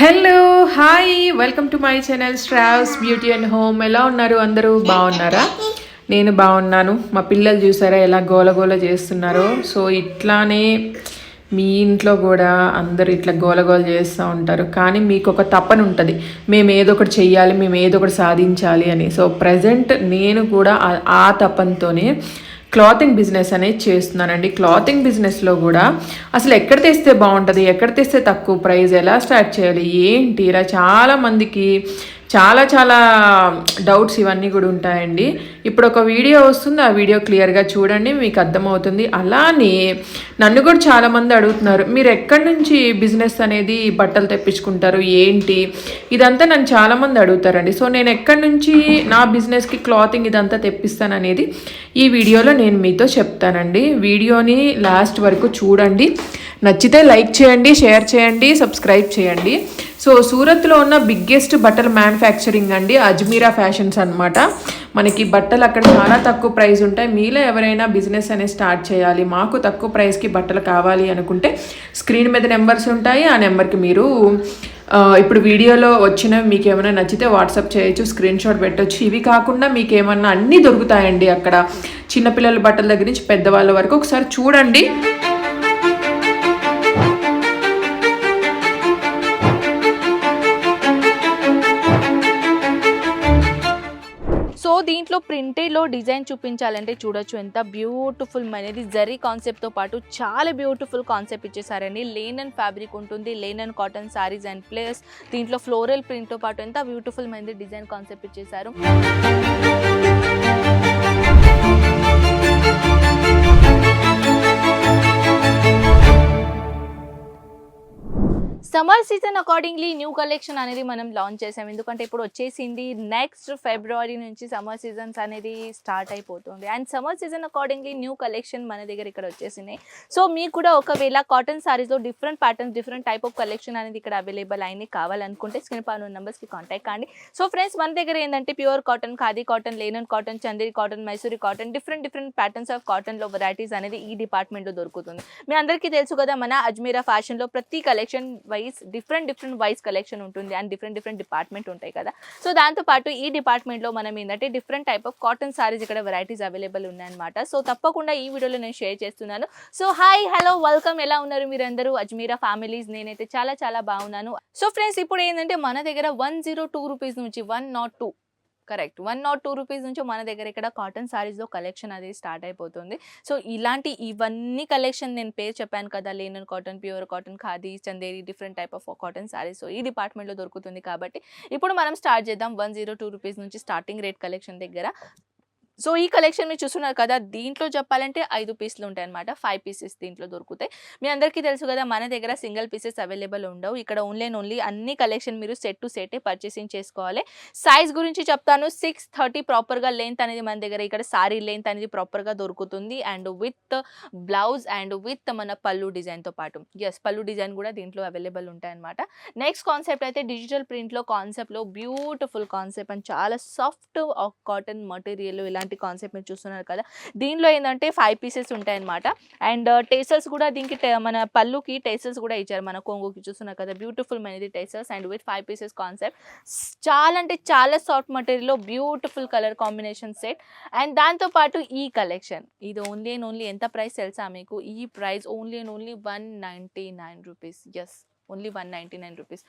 Hello hi welcome to my channel Sravs beauty and home ఎలా ఉన్నారు అందరూ? బాగున్నారా? నేను బాగున్నాను. మా పిల్లలు చూసారా ఎలా గోలగోల చేస్తున్నారో? సో ఇట్లానే మీ ఇంట్లో కూడా అందరూ ఇట్లా గోలగోల చేస్తూ ఉంటారు. కానీ మీకు ఒక తపన ఉంటుంది. మేము ఏదో ఒకటి చెయ్యాలి మేము ఏదో ఒకటి సాధించాలి అని. సో ప్రజెంట్ నేను కూడా ఆ- ఆ తపనతోనే క్లాతింగ్ బిజినెస్ అనేది చేస్తున్నానండి. క్లాతింగ్ బిజినెస్లో కూడా అసలు ఎక్కడ తెస్తే బాగుంటుంది ఎక్కడ తెస్తే తక్కువ ప్రైస్ ఎలా స్టార్ట్ చేయాలి ఏంటి? ఇలా చాలా మందికి చాలా చాలా డౌట్స్ ఇవన్నీ కూడా ఉంటాయండి. ఇప్పుడు ఒక వీడియో వస్తుంది ఆ వీడియో క్లియర్గా చూడండి మీకు అర్థమవుతుంది. అలానే నన్ను కూడా చాలామంది అడుగుతున్నారు మీరు ఎక్కడి నుంచి బిజినెస్ అనేది బట్టలు తెప్పించుకుంటారు ఏంటి? ఇదంతా నన్ను చాలామంది అడుగుతారండి. సో నేను ఎక్కడి నుంచి నా బిజినెస్కి క్లాతింగ్ ఇదంతా తెప్పిస్తాను అనేది ఈ వీడియోలో నేను మీతో చెప్తానండి. వీడియోని లాస్ట్ వరకు చూడండి. నచ్చితే లైక్ చేయండి షేర్ చేయండి సబ్స్క్రైబ్ చేయండి. సో సూరత్లో ఉన్న బిగ్గెస్ట్ బట్టల మ్యానుఫ్యాక్చరింగ్ అండి అజ్మీరా ఫ్యాషన్స్ అన్నమాట. మనకి బట్టలు అక్కడ చాలా తక్కువ ప్రైస్ ఉంటాయి. మీలో ఎవరైనా బిజినెస్ అనేది స్టార్ట్ చేయాలి మాకు తక్కువ ప్రైస్కి బట్టలు కావాలి అనుకుంటే స్క్రీన్ మీద నెంబర్స్ ఉంటాయి. ఆ నెంబర్కి మీరు ఇప్పుడు వీడియోలో వచ్చిన మీకు ఏమైనా నచ్చితే వాట్సాప్ చేయొచ్చు స్క్రీన్ షాట్ పెట్టొచ్చు. ఇవి కాకుండా మీకు ఏమన్నా అన్నీ దొరుకుతాయండి అక్కడ. చిన్నపిల్లల బట్టల దగ్గర నుంచి పెద్దవాళ్ళ వరకు ఒకసారి చూడండి. దీంట్లో ప్రింటెడ్లో డిజైన్ చూపించాలంటే చూడొచ్చు. ఎంత బ్యూటిఫుల్ అనేది జరీ కాన్సెప్ట్తో పాటు చాలా బ్యూటిఫుల్ కాన్సెప్ట్ ఇచ్చేసారండి. లేనన్ ఫ్యాబ్రిక్ ఉంటుంది linen cotton saris and place దీంట్లో ఫ్లోరల్ ప్రింట్తో పాటు ఎంత బ్యూటిఫుల్ అనేది డిజైన్ కాన్సెప్ట్ ఇచ్చేసారు. Summer season accordingly new collection అనేది మనం లాంచ్ చేసాం. ఎందుకంటే ఇప్పుడు వచ్చేసింది నెక్స్ట్ ఫిబ్రవరి నుంచి సమ్మర్ సీజన్స్ అనేది స్టార్ట్ అయిపోతుంది. And summer season accordingly new collection మన దగ్గర ఇక్కడ వచ్చేసినాయి సో మీకు కూడా ఒకవేళ cotton సారీస్లో different patterns different type of collection అనేది ఇక్కడ అవైలబుల్ అయింది కావాలనుకుంటే స్క్రీన్ పైన నెంబర్స్కి కాంటాక్ట్ కాండి సో ఫ్రెండ్స్ మన దగ్గర ఏంటంటే pure cotton khadi cotton linen cotton Chanderi cotton Mysuri cotton different different patterns of కాటన్లో వెరైటీస్ అనేది ఈ డిపార్ట్మెంట్లో దొరుకుతుంది. మీ అందరికీ తెలుసు కదా మన అజ్మీరా ఫ్యాషన్లో ప్రతి collection wise different different wise collection ఉంటుంది అండ్ డిఫరెంట్ డిఫరెంట్ డిపార్ట్మెంట్ ఉంటాయి కదా. సో దాంతోపాటు ఈ డిపార్ట్మెంట్లో మనం ఏంటంటే different type of cotton saris ఇక్కడ వెరైటీస్ అవైలబుల్ ఉన్నాయన్నమాట. సో తప్పకుండా ఈ వీడియోలో నేను షేర్ చేస్తున్నాను. సో హాయ్ హలో వెల్కమ్ ఎలా ఉన్నారు మీరందరూ? అజ్మీరా ఫ్యామిలీస్ నేనైతే చాలా చాలా బాగున్నాను. సో ఫ్రెండ్స్ ఇప్పుడు ఏంటంటే మన దగ్గర వన్ జీరో టూ రూపీస్ నుంచి one nought two correct. One nought two rupees నుంచి మన దగ్గర ఇక్కడ కాటన్ సారీస్లో కలెక్షన్ అది స్టార్ట్ అయిపోతుంది. సో ఇలాంటి ఇవన్నీ కలెక్షన్ నేను పేరు చెప్పాను కదా linen cotton pure cotton khadi Chanderi different type of cotton saris. So ఈ డిపార్ట్మెంట్లో దొరుకుతుంది కాబట్టి ఇప్పుడు మనం స్టార్ట్ చేద్దాం. వన్ జీరో టూ రూపీస్ నుంచి స్టార్టింగ్ రేట్ కలెక్షన్ దగ్గర. సో ఈ కలెక్షన్ మీరు చూస్తున్నారు కదా దీంట్లో చెప్పాలంటే ఐదు పీసులు ఉంటాయి అనమాట ఫైవ్ పీసెస్ దీంట్లో దొరుకుతాయి. మీ అందరికీ తెలుసు కదా మన దగ్గర సింగిల్ పీసెస్ అవైలబుల్ ఉండవు. ఇక్కడ ఓన్లీ ఓన్లీ అన్ని కలెక్షన్ మీరు సెట్ టు సెటే పర్చేసింగ్ చేసుకోవాలి. సైజ్ గురించి చెప్తాను. సిక్స్ థర్టీ ప్రాపర్గా లెంత్ అనేది మన దగ్గర ఇక్కడ సారీ లెంత్ అనేది ప్రాపర్గా దొరుకుతుంది. And with blouse and with మన పళ్ళు డిజైన్తో పాటు. ఎస్ పళ్ళు డిజైన్ కూడా దీంట్లో అవైలబుల్ ఉంటాయన్నమాట. నెక్స్ట్ కాన్సెప్ట్ అయితే డిజిటల్ ప్రింట్లో కాన్సెప్ట్లో బ్యూటిఫుల్ కాన్సెప్ట్ అండ్ చాలా సాఫ్ట్ కాటన్ మటీరియల్ ఇలాంటి కాన్సెప్ట్ మీరు చూస్తున్నారు కదా. దీనిలో ఏంటంటే ఫైవ్ పీసెస్ ఉంటాయన్నమాట. అండ్ టేసల్స్ uh, కూడా దీనికి టే- మన పళ్ళుకి టేసల్స్ కూడా ఇచ్చారు మన కొంగుకి. చూస్తున్నారు కదా బ్యూటిఫుల్ మనది tassels and with five pieces concept చాలా అంటే చాలా soft మటీరియల్లో beautiful colour combination set and దాంతోపాటు ఈ కలెక్షన్ ఇది ఓన్లీ అండ్ ఓన్లీ ఎంత ప్రైస్ తెలుసా మీకు? ఈ price only and only one ninety nine rupees yes only one ninety nine rupees.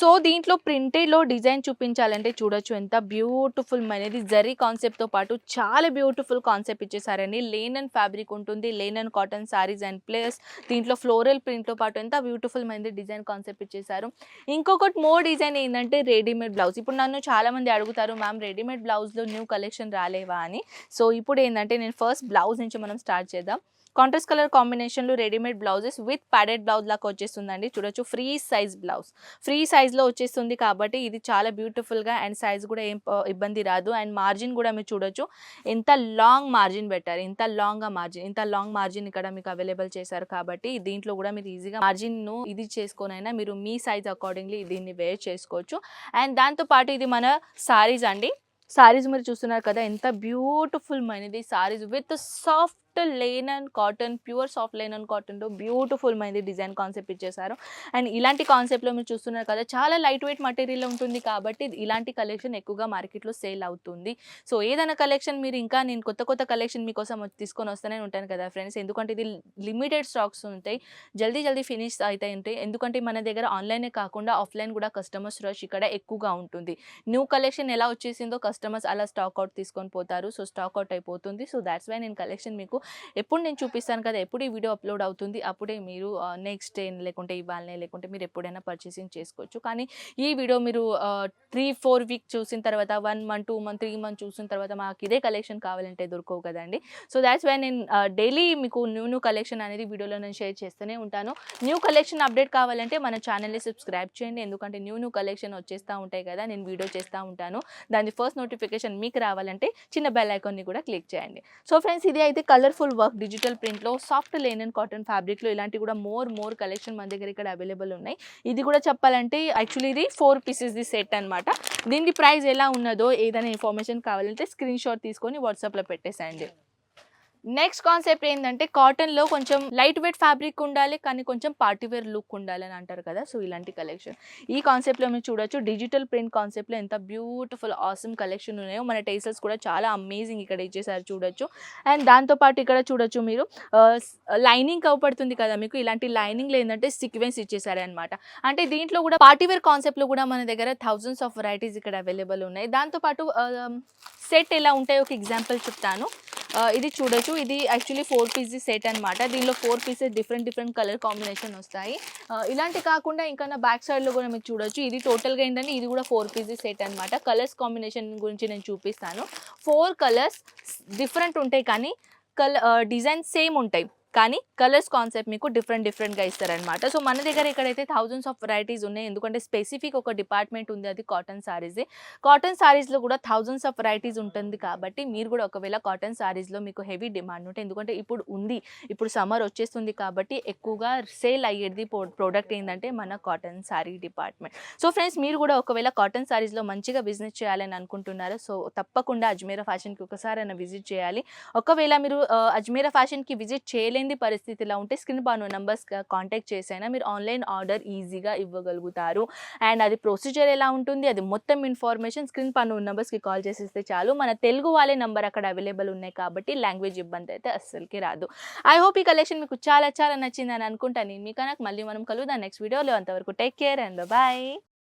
So దీంట్లో ప్రింటెడ్లో డిజైన్ చూపించాలంటే చూడొచ్చు ఎంత బ్యూటిఫుల్ అనేది. జరీ కాన్సెప్ట్తో పాటు చాలా బ్యూటిఫుల్ కాన్సెప్ట్ ఇచ్చేసారండి లేనన్ ఫ్యాబ్రిక్ ఉంటుంది linen cotton saris and plus దీంట్లో ఫ్లోరల్ ప్రింట్తో పాటు ఎంత బ్యూటిఫుల్ అనేది డిజైన్ కాన్సెప్ట్ ఇచ్చేసారు ఇంకొకటి మోర్ డిజైన్ ఏంటంటే రెడీమేడ్ బ్లౌజ్. ఇప్పుడు నన్ను చాలామంది అడుగుతారు మ్యామ్ రెడీమేడ్ బ్లౌజ్లో న్యూ కలెక్షన్ రాలేవా? అని. సో ఇప్పుడు ఏంటంటే నేను ఫస్ట్ బ్లౌజ్ నుంచి మనం స్టార్ట్ చేద్దాం. కాంట్రాస్ట్ కలర్ కాంబినేషన్లో readymade blouses with padded blouse లాగా వచ్చేస్తుందండి. చూడొచ్చు ఫ్రీ సైజ్ బ్లౌజ్ ఫ్రీ సైజ్లో వచ్చేస్తుంది కాబట్టి ఇది చాలా బ్యూటిఫుల్గా అండ్ సైజ్ కూడా ఏం ఇబ్బంది రాదు. అండ్ మార్జిన్ కూడా మీరు చూడొచ్చు ఎంత లాంగ్ మార్జిన్ పెట్టారు ఇంత లాంగ్గా మార్జిన్ ఇంత లాంగ్ మార్జిన్ ఇక్కడ మీకు అవైలబుల్ చేశారు కాబట్టి దీంట్లో కూడా మీరు ఈజీగా మార్జిన్ను ఇది చేసుకొనైనా మీరు మీ సైజ్ అకార్డింగ్లీ దీన్ని వేర్ చేసుకోవచ్చు. అండ్ దాంతోపాటు ఇది మన సారీస్ అండి. సారీస్ మీరు చూస్తున్నారు కదా ఎంత బ్యూటిఫుల్ మనది saris with soft soft line and cotton pure soft line and కాటన్లో బ్యూటిఫుల్ మైంది డిజైన్ కాన్సెప్ట్ ఇచ్చేసారు అండ్ ఇలాంటి కాన్సెప్ట్లో మీరు చూస్తున్నారు కదా చాలా లైట్ వెయిట్ మటీరియల్ ఉంటుంది కాబట్టి ఇలాంటి కలెక్షన్ ఎక్కువగా మార్కెట్లో సేల్ అవుతుంది. సో ఏదైనా కలెక్షన్ మీరు ఇంకా నేను కొత్త కొత్త కలెక్షన్ మీకోసం తీసుకొని వస్తూనే ఉంటాను కదా ఫ్రెండ్స్ ఎందుకంటే ఇది లిమిటెడ్ స్టాక్స్ ఉంటాయి. జల్దీ జల్దీ ఫినిష్ అవుతాయి ఉంటాయి ఎందుకంటే మన దగ్గర ఆన్లైనే కాకుండా ఆఫ్లైన్ కూడా కస్టమర్స్ రష్ ఇక్కడ ఎక్కువగా ఉంటుంది. న్యూ కలెక్షన్ ఎలా వచ్చేసిందో కస్టమర్స్ అలా స్టాక్ అవుట్ తీసుకొని పోతారు. సో స్టాక్ అవుట్ అయిపోతుంది. సో దాట్స్ వై నేను కలెక్షన్ మీకు ఎప్పుడు నేను చూపిస్తాను కదా ఎప్పుడు ఈ వీడియో అప్లోడ్ అవుతుంది అప్పుడే మీరు నెక్స్ట్ డే లేకుంటే ఇవాళనే లేకుంటే మీరు ఎప్పుడైనా పర్చేసింగ్ చేసుకోవచ్చు. కానీ ఈ వీడియో మీరు త్రీ ఫోర్ వీక్ చూసిన తర్వాత one month two month three month చూసిన తర్వాత మాకు ఇదే కలెక్షన్ కావాలంటే దొరకవు కదండి. సో దాట్స్ వై నేను డైలీ మీకు న్యూ న్యూ కలెక్షన్ అనేది వీడియోలో నేను షేర్ చేస్తూనే ఉంటాను. న్యూ కలెక్షన్ అప్డేట్ కావాలంటే మన ఛానల్ని సబ్స్క్రైబ్ చేయండి. ఎందుకంటే న్యూ న్యూ కలెక్షన్ వచ్చేస్తూ ఉంటాయి కదా నేను వీడియో చేస్తూ ఉంటాను. దాని ఫస్ట్ నోటిఫికేషన్ మీకు రావాలంటే చిన్న బెల్ ఐకాన్ని కూడా క్లిక్ చేయండి. సో ఫ్రెండ్స్ ఇది అయితే కలర్ కలర్ఫుల్ వర్క్ డిజిటల్ ప్రింట్లో సాఫ్ట్ లేనన్ కాటన్ ఫ్యాబ్రిక్లో ఇలాంటి కూడా మోర్ మోర్ కలెక్షన్ మన దగ్గర ఇక్కడ అవైలబుల్ ఉన్నాయి. ఇది కూడా చెప్పాలంటే యాక్చువల్లీ ఇది ఫోర్ పీసెస్ ది సెట్ అనమాట దీనికి ప్రైస్ ఎలా ఉన్నదో ఏదైనా ఇన్ఫర్మేషన్ కావాలంటే స్క్రీన్ షాట్ తీసుకొని వాట్సాప్లో పెట్టేసేయండి. నెక్స్ట్ కాన్సెప్ట్ ఏంటంటే కాటన్లో కొంచెం లైట్ వెయిట్ ఫ్యాబ్రిక్ ఉండాలి కానీ కొంచెం పార్టీ వేర్ లుక్ ఉండాలి అని అంటారు కదా. సో ఇలాంటి కలెక్షన్ ఈ కాన్సెప్ట్లో మీరు చూడొచ్చు డిజిటల్ ప్రింట్ కాన్సెప్ట్లో ఎంత బ్యూటిఫుల్ ఆసమ్ కలెక్షన్ ఉన్నాయో. మన టైసల్స్ కూడా చాలా అమేజింగ్ ఇక్కడ ఇచ్చేసారు చూడొచ్చు. అండ్ దాంతోపాటు ఇక్కడ చూడొచ్చు మీరు లైనింగ్ కవపడుతుంది కదా మీకు. ఇలాంటి లైనింగ్లో ఏంటంటే సీక్వెన్స్ ఇచ్చేసారు అనమాట అంటే దీంట్లో కూడా పార్టీ వేర్ కాన్సెప్ట్లో కూడా మన దగ్గర థౌజండ్స్ ఆఫ్ వెరైటీస్ ఇక్కడ అవైలబుల్ ఉన్నాయి. దాంతోపాటు సెట్ ఎలా ఉంటాయో ఒక ఎగ్జాంపుల్ చెప్తాను. ఇది చూడొచ్చు. ఇది యాక్చువల్లీ ఫోర్ పీస్ సెట్ అనమాట దీనిలో four pieces different different colour combination వస్తాయి. ఇలాంటి కాకుండా ఇంకా నా బ్యాక్ సైడ్లో కూడా మీరు చూడొచ్చు. ఇది టోటల్గా ఏంటంటే ఇది కూడా ఫోర్ పీస్ సెట్ అనమాట కలర్స్ కాంబినేషన్ గురించి నేను చూపిస్తాను. ఫోర్ కలర్స్ డిఫరెంట్ ఉంటాయి కానీ కల డిజైన్ సేమ్ ఉంటాయి. కానీ కలర్స్ కాన్సెప్ట్ మీకు డిఫరెంట్ డిఫరెంట్గా ఇస్తారనమాట సో మన దగ్గర ఇక్కడైతే థౌజండ్స్ ఆఫ్ వెరైటీస్ ఉన్నాయి ఎందుకంటే స్పెసిఫిక్ ఒక డిపార్ట్మెంట్ ఉంది అది కాటన్ సారీస్ కాటన్ సారీస్లో కూడా థౌజండ్స్ ఆఫ్ వెరైటీస్ ఉంటుంది కాబట్టి మీరు కూడా ఒకవేళ కాటన్ సారీస్లో మీకు హెవీ డిమాండ్ ఉంటే ఎందుకంటే ఇప్పుడు ఉంది ఇప్పుడు సమ్మర్ వచ్చేస్తుంది కాబట్టి ఎక్కువగా సేల్ అయ్యేది ప్రోడక్ట్ ఏంటంటే మన cotton sari department so friends మీరు కూడా ఒకవేళ కాటన్ సారీస్లో మంచిగా బిజినెస్ చేయాలని అనుకుంటున్నారు సో తప్పకుండా అజ్మీరా ఫ్యాషన్కి ఒకసారి అయినా విజిట్ చేయాలి. ఒకవేళ మీరు ఆ, అజ్మీరా ఫ్యాషన్కి విజిట్ చేయలేని పరిస్థితిలో ఉంటే స్క్రీన్ పైన నంబర్స్ కాంటాక్ట్ చేసైనా మీరు ఆన్లైన్ ఆర్డర్ ఈజీగా ఇవ్వగలుగుతారు. అండ్ అది ప్రొసీజర్ ఎలా ఉంటుంది అది మొత్తం ఇన్ఫర్మేషన్ స్క్రీన్ పైన నెంబర్స్కి కాల్ చేసేస్తే చాలు. మన తెలుగు వాళ్ళే నెంబర్ అక్కడ అవైలబుల్ ఉన్నాయి కాబట్టి లాంగ్వేజ్ ఇబ్బంది అయితే అస్సలకి రాదు. ఐ హోప్ ఈ కలెక్షన్ మీకు చాలా చాలా నచ్చిందని అనుకుంటాను మీకు నాకు మళ్ళీ మనం కలుగుదాం నెక్స్ట్ వీడియోలో. అంతవరకు టేక్ కేర్ అండ్ బాయ్